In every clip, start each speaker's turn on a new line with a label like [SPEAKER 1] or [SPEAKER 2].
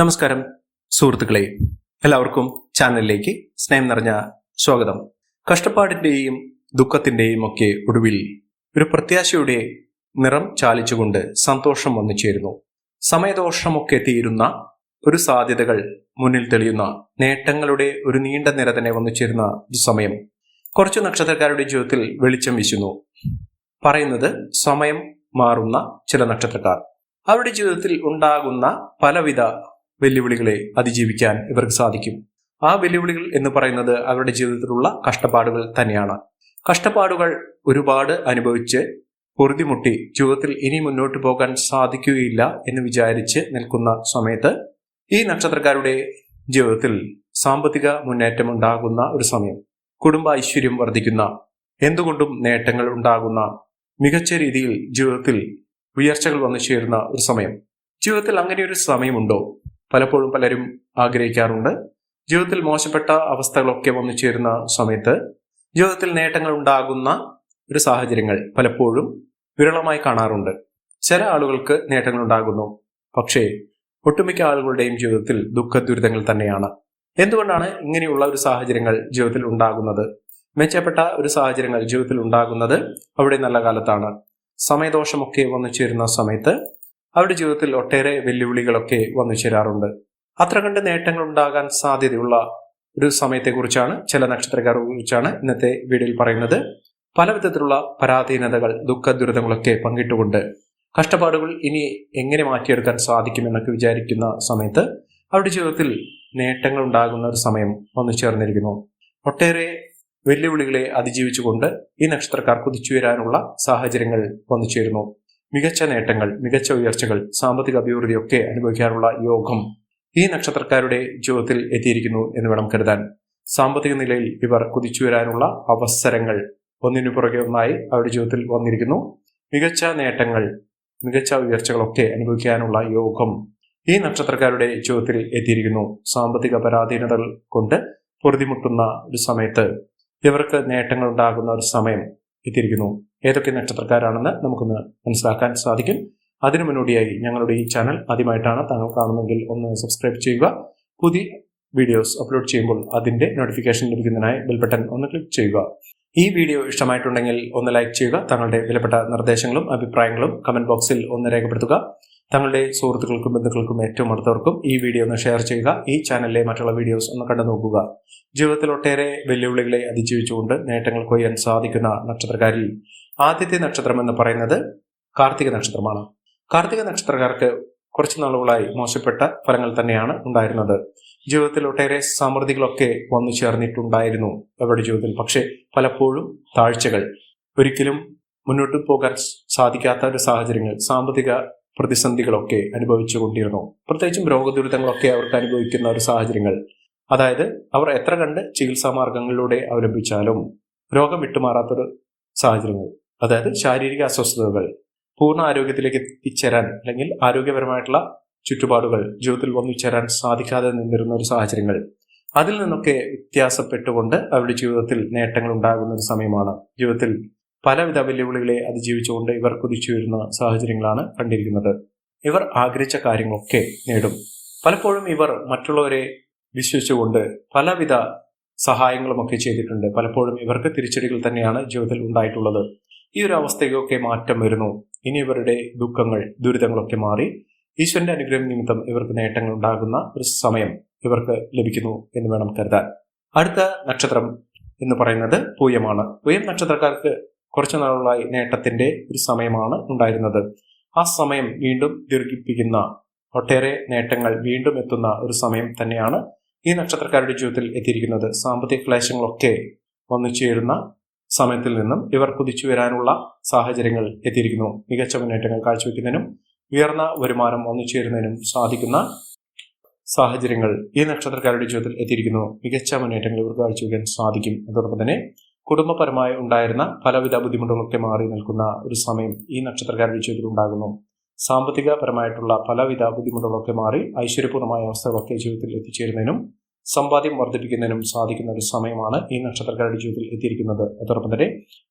[SPEAKER 1] നമസ്കാരം സുഹൃത്തുക്കളെ. എല്ലാവർക്കും ചാനലിലേക്ക് സ്നേഹം നിറഞ്ഞ സ്വാഗതം. കഷ്ടപ്പാടിന്റെയും ദുഃഖത്തിന്റെയും ഒക്കെ ഒടുവിൽ ഒരു പ്രത്യാശയുടെ നിറം ചാലിച്ചുകൊണ്ട് സന്തോഷം വന്നു ചേരുന്നു. സമയദോഷമൊക്കെ തീരുന്ന ഒരു സാധ്യതകൾ മുന്നിൽ തെളിയുന്ന നേട്ടങ്ങളുടെ ഒരു നീണ്ട നിര തന്നെ വന്നു ചേരുന്ന സമയം. കുറച്ചു നക്ഷത്രക്കാരുടെ ജീവിതത്തിൽ വെളിച്ചം വീശുന്നു. പറയുന്നത് സമയം മാറുന്ന ചില നക്ഷത്രക്കാർ. അവരുടെ ജീവിതത്തിൽ ഉണ്ടാകുന്ന പലവിധ വെല്ലുവിളികളെ അതിജീവിക്കാൻ ഇവർക്ക് സാധിക്കും. ആ വെല്ലുവിളികൾ എന്ന് പറയുന്നത് അവരുടെ ജീവിതത്തിലുള്ള കഷ്ടപ്പാടുകൾ തന്നെയാണ്. കഷ്ടപ്പാടുകൾ ഒരുപാട് അനുഭവിച്ച് പൊറുതിമുട്ടി ജീവിതത്തിൽ ഇനി മുന്നോട്ട് പോകാൻ സാധിക്കുകയില്ല എന്ന് വിചാരിച്ച് നിൽക്കുന്ന സമയത്ത് ഈ നക്ഷത്രക്കാരുടെ ജീവിതത്തിൽ സാമ്പത്തിക മുന്നേറ്റം ഉണ്ടാകുന്ന ഒരു സമയം. കുടുംബ ഐശ്വര്യം വർദ്ധിക്കുന്ന എന്തുകൊണ്ടും നേട്ടങ്ങൾ ഉണ്ടാകുന്ന മികച്ച രീതിയിൽ ജീവിതത്തിൽ ഉയർച്ചകൾ വന്നു ചേരുന്ന ഒരു സമയം. ജീവിതത്തിൽ അങ്ങനെ ഒരു സമയമുണ്ടോ? പലപ്പോഴും പലരും ആഗ്രഹിക്കാറുണ്ട്. ജീവിതത്തിൽ മോശപ്പെട്ട അവസ്ഥകളൊക്കെ വന്നു ചേരുന്ന സമയത്ത് ജീവിതത്തിൽ നേട്ടങ്ങൾ ഉണ്ടാകുന്ന ഒരു സാഹചര്യങ്ങൾ പലപ്പോഴും വിരളമായി കാണാറുണ്ട്. ചില ആളുകൾക്ക് നേട്ടങ്ങൾ ഉണ്ടാകുന്നു. പക്ഷേ ഒട്ടുമിക്ക ആളുകളുടെയും ജീവിതത്തിൽ ദുഃഖ ദുരിതങ്ങൾ തന്നെയാണ്. എന്തുകൊണ്ടാണ് ഇങ്ങനെയുള്ള ഒരു സാഹചര്യങ്ങൾ ജീവിതത്തിൽ ഉണ്ടാകുന്നത്? മെച്ചപ്പെട്ട ഒരു സാഹചര്യങ്ങൾ ജീവിതത്തിൽ ഉണ്ടാകുന്നത് അവിടെ നല്ല കാലത്താണ്. സമയദോഷമൊക്കെ വന്നു ചേരുന്ന സമയത്ത് അവരുടെ ജീവിതത്തിൽ ഒട്ടേറെ വെല്ലുവിളികളൊക്കെ വന്നു ചേരാറുണ്ട്. അത്ര കണ്ട് നേട്ടങ്ങൾ ഉണ്ടാകാൻ സാധ്യതയുള്ള ഒരു സമയത്തെക്കുറിച്ചാണ് ചില നക്ഷത്രക്കാരെ കുറിച്ചാണ് ഇന്നത്തെ വീഡിയോയിൽ പറയുന്നത്. പല വിധത്തിലുള്ള പരാധീനതകൾ ദുഃഖ ദുരിതങ്ങളൊക്കെ പങ്കിട്ടുകൊണ്ട് കഷ്ടപ്പാടുകൾ ഇനി എങ്ങനെ മാറ്റിയെടുക്കാൻ സാധിക്കുമെന്നൊക്കെ വിചാരിക്കുന്ന സമയത്ത് അവരുടെ ജീവിതത്തിൽ നേട്ടങ്ങൾ ഉണ്ടാകുന്ന ഒരു സമയം വന്നു ചേർന്നിരിക്കുന്നു. ഒട്ടേറെ വെല്ലുവിളികളെ അതിജീവിച്ചുകൊണ്ട് ഈ നക്ഷത്രക്കാർ കുതിച്ചുയരാനുള്ള സാഹചര്യങ്ങൾ വന്നു ചേരുന്നു. മികച്ച നേട്ടങ്ങൾ മികച്ച ഉയർച്ചകൾ സാമ്പത്തിക അഭിവൃദ്ധിയൊക്കെ അനുഭവിക്കാനുള്ള യോഗം ഈ നക്ഷത്രക്കാരുടെ ജീവിതത്തിൽ എത്തിയിരിക്കുന്നു എന്ന് വേണം കരുതാൻ. സാമ്പത്തിക നിലയിൽ ഇവർ കുതിച്ചുയരാനുള്ള അവസരങ്ങൾ ഒന്നിനു പുറകെ ഒന്നായി അവരുടെ ജീവിതത്തിൽ വന്നിരിക്കുന്നു. മികച്ച നേട്ടങ്ങൾ മികച്ച ഉയർച്ചകളൊക്കെ അനുഭവിക്കാനുള്ള യോഗം ഈ നക്ഷത്രക്കാരുടെ ജീവിതത്തിൽ എത്തിയിരിക്കുന്നു. സാമ്പത്തിക പരാധീനതകൾ കൊണ്ട് പൊറുതിമുട്ടുന്ന ഒരു സമയത്ത് ഇവർക്ക് നേട്ടങ്ങൾ ഉണ്ടാകുന്ന ഒരു സമയം എത്തിയിരിക്കുന്നു. ഏതൊക്കെ നക്ഷത്രക്കാരാണെന്ന് നമുക്കൊന്ന് മനസ്സിലാക്കാൻ സാധിക്കും. അതിനു മുന്നോടിയായി ഞങ്ങളുടെ ഈ ചാനൽ ആദ്യമായിട്ടാണ് താങ്കൾ കാണുന്നതെങ്കിൽ ഒന്ന് സബ്സ്ക്രൈബ് ചെയ്യുക. പുതിയ വീഡിയോസ് അപ്ലോഡ് ചെയ്യുമ്പോൾ അതിന്റെ നോട്ടിഫിക്കേഷൻ ലഭിക്കുന്നതിനായി ബെൽ ബട്ടൺ ഒന്ന് ക്ലിക്ക് ചെയ്യുക. ഈ വീഡിയോ ഇഷ്ടമായിട്ടുണ്ടെങ്കിൽ ഒന്ന് ലൈക്ക് ചെയ്യുക. താങ്കളുടെ വിലപ്പെട്ട നിർദ്ദേശങ്ങളും അഭിപ്രായങ്ങളും കമന്റ് ബോക്സിൽ ഒന്ന് രേഖപ്പെടുത്തുക. തങ്ങളുടെ സുഹൃത്തുക്കൾക്കും ബന്ധുക്കൾക്കും ഏറ്റവും അടുത്തവർക്കും ഈ വീഡിയോ ഒന്ന് ഷെയർ ചെയ്യുക. ഈ ചാനലിലെ മറ്റുള്ള വീഡിയോസ് ഒന്ന് കണ്ടു നോക്കുക. ജീവിതത്തിൽ ഒട്ടേറെ വെല്ലുവിളികളെ അതിജീവിച്ചുകൊണ്ട് നേട്ടങ്ങൾ കൊയ്യാൻ സാധിക്കുന്ന നക്ഷത്രക്കാരിൽ ആദ്യത്തെ നക്ഷത്രം എന്ന് പറയുന്നത് കാർത്തിക നക്ഷത്രമാണ്. കാർത്തിക നക്ഷത്രക്കാർക്ക് കുറച്ച് നാളുകളായി മോശപ്പെട്ട ഫലങ്ങൾ തന്നെയാണ് ഉണ്ടായിരുന്നത്. ജീവിതത്തിൽ ഒട്ടേറെ സമൃദ്ധികളൊക്കെ വന്നു ചേർന്നിട്ടുണ്ടായിരുന്നു അവരുടെ ജീവിതത്തിൽ. പക്ഷേ പലപ്പോഴും താഴ്ചകൾ ഒരിക്കലും മുന്നോട്ട് പോകാൻ സാധിക്കാത്ത ഒരു സാഹചര്യങ്ങൾ സാമ്പത്തിക പ്രതിസന്ധികളൊക്കെ അനുഭവിച്ചു കൊണ്ടിരുന്നു. പ്രത്യേകിച്ചും രോഗദുരിതങ്ങളൊക്കെ അവർക്ക് അനുഭവിക്കുന്ന ഒരു സാഹചര്യങ്ങൾ. അതായത് അവർ എത്ര കണ്ട് ചികിത്സാ മാർഗങ്ങളിലൂടെ അവലംബിച്ചാലും രോഗം വിട്ടുമാറാത്തൊരു സാഹചര്യങ്ങൾ. അതായത് ശാരീരിക അസ്വസ്ഥതകൾ പൂർണ ആരോഗ്യത്തിലേക്ക് എത്തിച്ചേരാൻ അല്ലെങ്കിൽ ആരോഗ്യപരമായിട്ടുള്ള ചുറ്റുപാടുകൾ ജീവിതത്തിൽ വന്നു ചേരാൻ സാധിക്കാതെ നിന്നിരുന്ന ഒരു സാഹചര്യങ്ങൾ. അതിൽ നിന്നൊക്കെ വ്യത്യാസപ്പെട്ടുകൊണ്ട് അവരുടെ ജീവിതത്തിൽ നേട്ടങ്ങൾ ഉണ്ടാകുന്ന ഒരു സമയമാണ്. ജീവിതത്തിൽ പലവിധ വെല്ലുവിളികളെ അതിജീവിച്ചുകൊണ്ട് ഇവർ കുതിച്ചു വരുന്ന സാഹചര്യങ്ങളാണ് കണ്ടിരിക്കുന്നത്. ഇവർ ആഗ്രഹിച്ച കാര്യങ്ങളൊക്കെ നേടും. പലപ്പോഴും ഇവർ മറ്റുള്ളവരെ വിശ്വസിച്ചുകൊണ്ട് പലവിധ സഹായങ്ങളുമൊക്കെ ചെയ്തിട്ടുണ്ട്. പലപ്പോഴും ഇവർക്ക് തിരിച്ചടികൾ തന്നെയാണ് ജീവിതത്തിൽ ഉണ്ടായിട്ടുള്ളത്. ഈ ഒരു അവസ്ഥയ്ക്കൊക്കെ മാറ്റം വരുന്നു. ഇനി ഇവരുടെ ദുഃഖങ്ങൾ ദുരിതങ്ങളൊക്കെ മാറി ഈശ്വരന്റെ അനുഗ്രഹം നിമിത്തം ഇവർക്ക് നേട്ടങ്ങൾ ഉണ്ടാകുന്ന ഒരു സമയം ഇവർക്ക് ലഭിക്കുന്നു എന്ന് വേണം കരുതാൻ. അടുത്ത നക്ഷത്രം എന്ന് പറയുന്നത് പൂയമാണ്. പൂയം നക്ഷത്രക്കാർക്ക് കുറച്ചു നാളുകളായി നേട്ടത്തിന്റെ ഒരു സമയമാണ് ഉണ്ടായിരുന്നത്. ആ സമയം വീണ്ടും ദീർഘിപ്പിക്കുന്ന ഒട്ടേറെ നേട്ടങ്ങൾ വീണ്ടും എത്തുന്ന ഒരു സമയം തന്നെയാണ് ഈ നക്ഷത്രക്കാരുടെ ജീവിതത്തിൽ എത്തിയിരിക്കുന്നത്. സാമ്പത്തിക ക്ലേശങ്ങളൊക്കെ വന്നു ചേരുന്ന സമയത്തിൽ നിന്നും ഇവർ കുതിച്ചു വരാനുള്ള സാഹചര്യങ്ങൾ എത്തിയിരിക്കുന്നു. മികച്ച മുന്നേറ്റങ്ങൾ കാഴ്ചവെക്കുന്നതിനും ഉയർന്ന വരുമാനം വന്നു ചേരുന്നതിനും സാധിക്കുന്ന സാഹചര്യങ്ങൾ ഈ നക്ഷത്രക്കാരുടെ ജീവിതത്തിൽ എത്തിയിരിക്കുന്നു. മികച്ച മുന്നേറ്റങ്ങൾ ഇവർ കാഴ്ചവെക്കാൻ സാധിക്കും. അതോടൊപ്പം തന്നെ കുടുംബപരമായി ഉണ്ടായിരുന്ന പലവിധ ബുദ്ധിമുട്ടുകളൊക്കെ മാറി നിൽക്കുന്ന ഒരു സമയം ഈ നക്ഷത്രക്കാരുടെ ജീവിതത്തിൽ ഉണ്ടാകുന്നു. സാമ്പത്തികപരമായിട്ടുള്ള പലവിധ ബുദ്ധിമുട്ടുകളൊക്കെ മാറി ഐശ്വര്യപൂർണമായ അവസ്ഥകളൊക്കെ ജീവിതത്തിൽ എത്തിച്ചേരുന്നതിനും സമ്പാദ്യം വർദ്ധിപ്പിക്കുന്നതിനും സാധിക്കുന്ന ഒരു സമയമാണ് ഈ നക്ഷത്രക്കാരുടെ ജീവിതത്തിൽ എത്തിയിരിക്കുന്നത്. അതോടൊപ്പം തന്നെ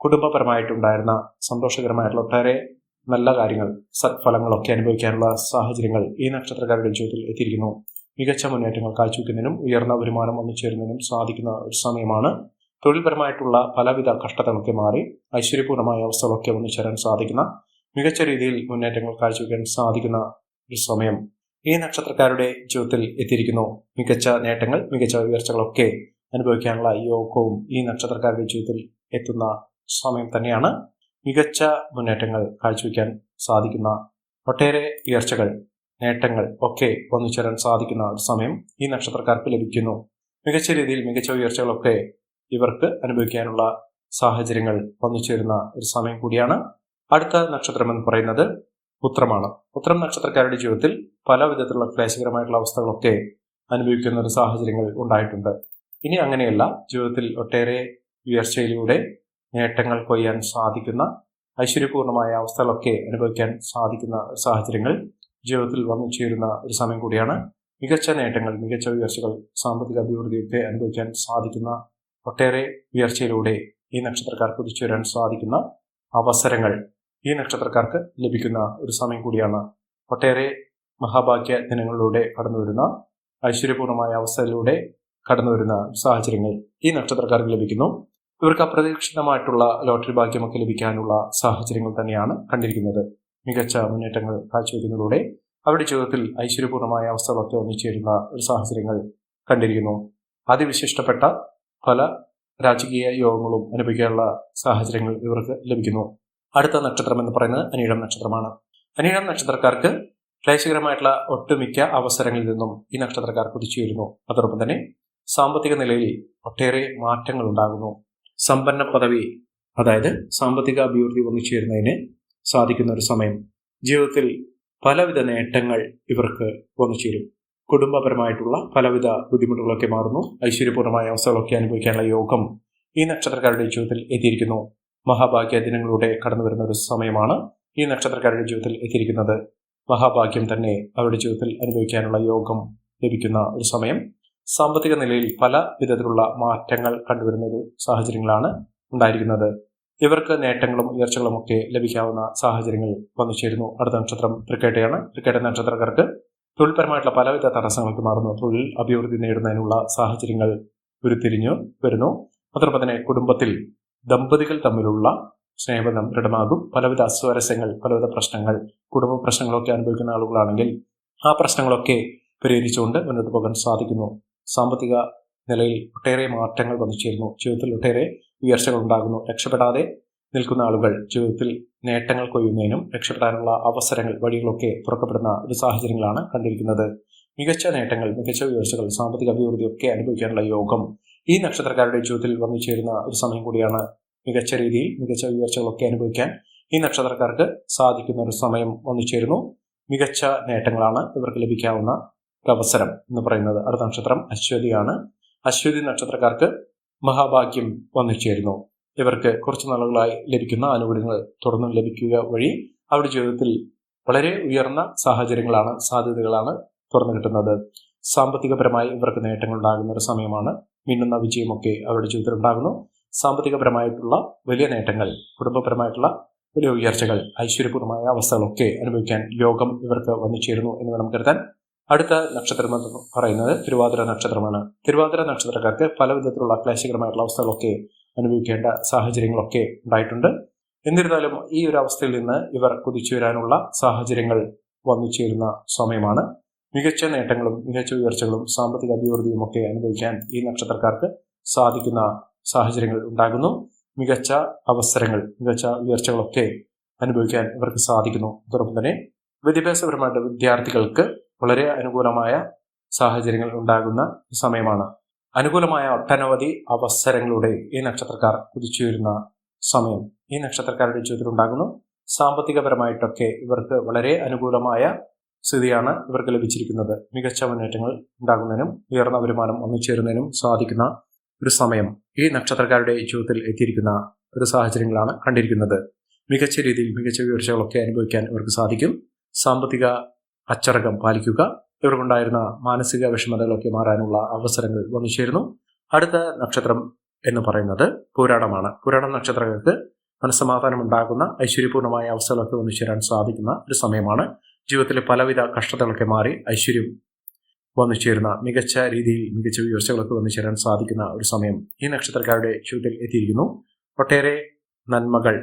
[SPEAKER 1] കുടുംബപരമായിട്ടുണ്ടായിരുന്ന സന്തോഷകരമായിട്ടുള്ള ഒട്ടേറെ നല്ല കാര്യങ്ങൾ സത്ഫലങ്ങളൊക്കെ അനുഭവിക്കാനുള്ള സാഹചര്യങ്ങൾ ഈ നക്ഷത്രക്കാരുടെ ജീവിതത്തിൽ എത്തിയിരിക്കുന്നു. മികച്ച മുന്നേറ്റങ്ങൾ കാഴ്ചവെക്കുന്നതിനും ഉയർന്ന വരുമാനം ഒന്നിച്ചേരുന്നതിനും സാധിക്കുന്ന ഒരു സമയമാണ് തൊഴിൽപരമായിട്ടുള്ള പലവിധ കഷ്ടതകളൊക്കെ മാറി ഐശ്വര്യപൂർണമായ അവസ്ഥകളൊക്കെ ഒന്നിച്ചേരാൻ സാധിക്കുന്ന മികച്ച രീതിയിൽ മുന്നേറ്റങ്ങൾ കാഴ്ചവെക്കാൻ സാധിക്കുന്ന ഒരു സമയം ഈ നക്ഷത്രക്കാരുടെ ജീവിതത്തിൽ എത്തിയിരിക്കുന്നു. മികച്ച നേട്ടങ്ങൾ മികച്ച ഉയർച്ചകളൊക്കെ അനുഭവിക്കാനുള്ള യോഗവും ഈ നക്ഷത്രക്കാരുടെ ജീവിതത്തിൽ എത്തുന്ന സമയം തന്നെയാണ് മികച്ച മുന്നേറ്റങ്ങൾ കാഴ്ചവെക്കാൻ സാധിക്കുന്ന ഒട്ടേറെ ഉയർച്ചകൾ നേട്ടങ്ങൾ ഒക്കെ ഒന്നിച്ചേരാൻ സാധിക്കുന്ന ഒരു സമയം ഈ നക്ഷത്രക്കാർക്ക് ലഭിക്കുന്നു. മികച്ച രീതിയിൽ മികച്ച ഉയർച്ചകളൊക്കെ ഇവർക്ക് അനുഭവിക്കാനുള്ള സാഹചര്യങ്ങൾ വന്നുചേരുന്ന ഒരു സമയം കൂടിയാണ്. അടുത്ത നക്ഷത്രം എന്ന് പറയുന്നത് ഉത്രമാണ്. ഉത്രം നക്ഷത്രക്കാരുടെ ജീവിതത്തിൽ പല വിധത്തിലുള്ള ക്ലേശകരമായിട്ടുള്ള അവസ്ഥകളൊക്കെ അനുഭവിക്കുന്ന ഒരു സാഹചര്യങ്ങൾ ഉണ്ടായിട്ടുണ്ട്. ഇനി അങ്ങനെയല്ല. ജീവിതത്തിൽ ഒട്ടേറെ ഉയർച്ചയിലൂടെ നേട്ടങ്ങൾ കൊയ്യാൻ സാധിക്കുന്ന ഐശ്വര്യപൂർണമായ അവസ്ഥകളൊക്കെ അനുഭവിക്കാൻ സാധിക്കുന്ന സാഹചര്യങ്ങൾ ജീവിതത്തിൽ വന്നു ചേരുന്ന ഒരു സമയം കൂടിയാണ്. മികച്ച നേട്ടങ്ങൾ മികച്ച ഉയർച്ചകൾ സാമ്പത്തിക അഭിവൃദ്ധിയൊക്കെ അനുഭവിക്കാൻ സാധിക്കുന്ന ഒട്ടേറെ ഉയർച്ചയിലൂടെ ഈ നക്ഷത്രക്കാർ കുതിച്ചു വരാൻ സാധിക്കുന്ന അവസരങ്ങൾ ഈ നക്ഷത്രക്കാർക്ക് ലഭിക്കുന്ന ഒരു സമയം കൂടിയാണ് ഒട്ടേറെ മഹാഭാഗ്യ ദിനങ്ങളിലൂടെ കടന്നു വരുന്ന ഐശ്വര്യപൂർണമായ അവസ്ഥയിലൂടെ കടന്നുവരുന്ന സാഹചര്യങ്ങൾ ഈ നക്ഷത്രക്കാർക്ക് ലഭിക്കുന്നു. ഇവർക്ക് അപ്രതീക്ഷിതമായിട്ടുള്ള ലോട്ടറി ഭാഗ്യമൊക്കെ ലഭിക്കാനുള്ള സാഹചര്യങ്ങൾ തന്നെയാണ് കണ്ടിരിക്കുന്നത്. മികച്ച മുന്നേറ്റങ്ങൾ കാഴ്ചവെക്കുന്നതിലൂടെ അവരുടെ ജീവിതത്തിൽ ഐശ്വര്യപൂർണമായ അവസ്ഥകളൊക്കെ ഒന്നിച്ചേരുന്ന ഒരു സാഹചര്യങ്ങൾ കണ്ടിരിക്കുന്നു. അതിവിശിഷ്ടപ്പെട്ട പല രാജകീയ യോഗങ്ങളും അനുഭവിക്കാനുള്ള സാഹചര്യങ്ങൾ ഇവർക്ക് ലഭിക്കുന്നു. അടുത്ത നക്ഷത്രം എന്ന് പറയുന്നത് അനീഴം നക്ഷത്രമാണ്. അനീഴം നക്ഷത്രക്കാർക്ക് ക്ലേശകരമായിട്ടുള്ള ഒട്ടുമിക്ക അവസരങ്ങളിൽ നിന്നും ഈ നക്ഷത്രക്കാർ കുതിച്ചുയരുന്നു അതോടൊപ്പം തന്നെ സാമ്പത്തിക നിലയിൽ ഒട്ടേറെ മാറ്റങ്ങൾ ഉണ്ടാകുന്നു. സമ്പന്ന പദവി അതായത് സാമ്പത്തിക അഭിവൃദ്ധി വരുന്നതിന് സാധിക്കുന്ന ഒരു സമയം. ജീവിതത്തിൽ പലവിധ നേട്ടങ്ങൾ ഇവർക്ക് വന്നു കുടുംബപരമായിട്ടുള്ള പലവിധ ബുദ്ധിമുട്ടുകളൊക്കെ മാറുന്നു. ഐശ്വര്യപൂർണമായ അവസ്ഥകളൊക്കെ അനുഭവിക്കാനുള്ള യോഗം ഈ നക്ഷത്രക്കാരുടെ ജീവിതത്തിൽ എത്തിയിരിക്കുന്നു. മഹാഭാഗ്യ ദിനങ്ങളിലൂടെ കടന്നു വരുന്ന ഒരു സമയമാണ് ഈ നക്ഷത്രക്കാരുടെ ജീവിതത്തിൽ എത്തിയിരിക്കുന്നത്. മഹാഭാഗ്യം തന്നെ അവരുടെ ജീവിതത്തിൽ അനുഭവിക്കാനുള്ള യോഗം ലഭിക്കുന്ന ഒരു സമയം. സാമ്പത്തിക നിലയിൽ പല വിധത്തിലുള്ള മാറ്റങ്ങൾ കണ്ടുവരുന്ന ഒരു സാഹചര്യങ്ങളാണ് ഉണ്ടായിരിക്കുന്നത്. ഇവർക്ക് നേട്ടങ്ങളും ഉയർച്ചകളും ഒക്കെ ലഭിക്കാവുന്ന സാഹചര്യങ്ങൾ വന്നു ചേരുന്നു. അടുത്ത നക്ഷത്രം തൃക്കേട്ടയാണ്. തൃക്കേട്ട നക്ഷത്രക്കാർക്ക് തൊഴിൽപരമായിട്ടുള്ള പലവിധ തടസ്സങ്ങൾക്ക് മാറുന്നു തൊഴിൽ അഭിവൃദ്ധി നേടുന്നതിനുള്ള സാഹചര്യങ്ങൾ ഉരുത്തിരിഞ്ഞു വരുന്നു. അതോടൊപ്പം തന്നെ കുടുംബത്തിൽ ദമ്പതികൾ തമ്മിലുള്ള സ്നേഹബന്ധം ദൃഢമാകും. പലവിധ അസ്വാരസ്യങ്ങൾ പലവിധ പ്രശ്നങ്ങൾ കുടുംബ പ്രശ്നങ്ങളൊക്കെ അനുഭവിക്കുന്ന ആളുകളാണെങ്കിൽ ആ പ്രശ്നങ്ങളൊക്കെ പരിഹരിച്ചുകൊണ്ട് മുന്നോട്ട് പോകാൻ സാധിക്കുന്നു. സാമ്പത്തിക നിലയിൽ ഒട്ടേറെ മാറ്റങ്ങൾ വന്നു ചേരുന്നു. ജീവിതത്തിൽ ഒട്ടേറെ ഉയർച്ചകൾ ഉണ്ടാകുന്നു. രക്ഷപ്പെടാതെ നിൽക്കുന്ന ആളുകൾ ജീവിതത്തിൽ നേട്ടങ്ങൾ കൊയ്യുന്നതിനും രക്ഷപ്പെടാനുള്ള അവസരങ്ങൾ വഴികളൊക്കെ തുറക്കപ്പെടുന്ന ഒരു സാഹചര്യങ്ങളാണ് കണ്ടിരിക്കുന്നത്. മികച്ച നേട്ടങ്ങൾ മികച്ച ഉയർച്ചകൾ സാമ്പത്തിക അഭിവൃദ്ധിയൊക്കെ അനുഭവിക്കാനുള്ള യോഗം ഈ നക്ഷത്രക്കാരുടെ ജീവിതത്തിൽ വന്നു ചേരുന്ന ഒരു സമയം കൂടിയാണ് മികച്ച രീതിയിൽ മികച്ച ഉയർച്ചകളൊക്കെ അനുഭവിക്കാൻ ഈ നക്ഷത്രക്കാർക്ക് സാധിക്കുന്ന ഒരു സമയം വന്നു ചേരുന്നു. മികച്ച നേട്ടങ്ങളാണ് ഇവർക്ക് ലഭിക്കാവുന്ന ഒരു അവസരം എന്ന് പറയുന്നത്. അടുത്ത നക്ഷത്രം അശ്വതിയാണ്. അശ്വതി നക്ഷത്രക്കാർക്ക് മഹാഭാഗ്യം വന്നു ചേരുന്നു. ഇവർക്ക് കുറച്ച് നാളുകളായി ലഭിക്കുന്ന ആനുകൂല്യങ്ങൾ തുടർന്ന് ലഭിക്കുക വഴി അവരുടെ ജീവിതത്തിൽ വളരെ ഉയർന്ന സാഹചര്യങ്ങളാണ് സാധ്യതകളാണ് തുറന്നു കിട്ടുന്നത്. സാമ്പത്തികപരമായി ഇവർക്ക് നേട്ടങ്ങൾ ഉണ്ടാകുന്ന ഒരു സമയമാണ് മിന്നുന്ന വിജയമൊക്കെ അവരുടെ ജീവിതത്തിൽ ഉണ്ടാകുന്നു. സാമ്പത്തികപരമായിട്ടുള്ള വലിയ നേട്ടങ്ങൾ കുടുംബപരമായിട്ടുള്ള വലിയ ഉയർച്ചകൾ ഐശ്വര്യപൂർണമായ അവസ്ഥകളൊക്കെ അനുഭവിക്കാൻ യോഗം ഇവർക്ക് വന്നു ചേരുന്നു എന്ന് വേണം കരുതാൻ. അടുത്ത നക്ഷത്രം എന്ന് പറയുന്നത് തിരുവാതിര നക്ഷത്രമാണ്. തിരുവാതിര നക്ഷത്രക്കാർക്ക് പല വിധത്തിലുള്ള ക്ലേശകരമായിട്ടുള്ള അവസ്ഥകളൊക്കെ അനുഭവിക്കേണ്ട സാഹചര്യങ്ങളൊക്കെ ഉണ്ടായിട്ടുണ്ട്. എന്നിരുന്നാലും ഈ ഒരു അവസ്ഥയിൽ നിന്ന് ഇവർ കുതിച്ചു വരാനുള്ള സാഹചര്യങ്ങൾ വന്നു ചേരുന്ന സമയമാണ്. മികച്ച നേട്ടങ്ങളും മികച്ച ഉയർച്ചകളും സാമ്പത്തിക അഭിവൃദ്ധിയും ഒക്കെ അനുഭവിക്കാൻ ഈ നക്ഷത്രക്കാർക്ക് സാധിക്കുന്ന സാഹചര്യങ്ങൾ ഉണ്ടാകുന്നു. മികച്ച അവസരങ്ങൾ മികച്ച ഉയർച്ചകളൊക്കെ അനുഭവിക്കാൻ ഇവർക്ക് സാധിക്കുന്നു. അതോടൊപ്പം തന്നെ വിദ്യാഭ്യാസപരമായിട്ട് വിദ്യാർത്ഥികൾക്ക് വളരെ അനുകൂലമായ സാഹചര്യങ്ങൾ ഉണ്ടാകുന്ന സമയമാണ്. അനുകൂലമായ ഒട്ടനവധി അവസരങ്ങളുടെ ഈ നക്ഷത്രക്കാർ കുതിച്ചു വരുന്ന സമയം ഈ നക്ഷത്രക്കാരുടെ ജീവിതത്തിൽ ഉണ്ടാകുന്നു. സാമ്പത്തികപരമായിട്ടൊക്കെ ഇവർക്ക് വളരെ അനുകൂലമായ സ്ഥിതിയാണ് ഇവർക്ക് ലഭിച്ചിരിക്കുന്നത്. മികച്ച മുന്നേറ്റങ്ങൾ ഉണ്ടാകുന്നതിനും ഉയർന്ന വരുമാനം ഒന്നിച്ചേരുന്നതിനും സാധിക്കുന്ന ഒരു സമയം ഈ നക്ഷത്രക്കാരുടെ ജീവിതത്തിൽ എത്തിയിരിക്കുന്ന ഒരു സാഹചര്യങ്ങളാണ് കണ്ടിരിക്കുന്നത്. മികച്ച രീതിയിൽ മികച്ച വീഴ്ചകളൊക്കെ അനുഭവിക്കാൻ ഇവർക്ക് സാധിക്കും. സാമ്പത്തിക അച്ചടക്കം പാലിക്കുക. ഇവർക്കുണ്ടായിരുന്ന മാനസിക വിഷമതകളൊക്കെ മാറാനുള്ള അവസരങ്ങൾ വന്നു അടുത്ത നക്ഷത്രം എന്ന് പറയുന്നത് പുരാണമാണ്. പുരാണം നക്ഷത്രങ്ങൾക്ക് മനസ്സമാധാനം ഉണ്ടാകുന്ന ഐശ്വര്യപൂർണമായ അവസ്ഥകളൊക്കെ വന്നു സാധിക്കുന്ന ഒരു സമയമാണ്. ജീവിതത്തിലെ പലവിധ കഷ്ടതകളൊക്കെ മാറി ഐശ്വര്യം വന്നു ചേരുന്ന മികച്ച രീതിയിൽ മികച്ച ഉയർച്ചകളൊക്കെ വന്നു ചേരാൻ സാധിക്കുന്ന ഒരു സമയം ഈ നക്ഷത്രക്കാരുടെ ജീവിതത്തിൽ എത്തിയിരിക്കുന്നു. ഒട്ടേറെ നന്മകൾ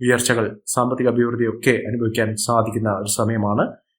[SPEAKER 1] ഉയർച്ചകൾ സാമ്പത്തിക അഭിവൃദ്ധിയൊക്കെ അനുഭവിക്കാൻ സാധിക്കുന്ന ഒരു സമയമാണ്.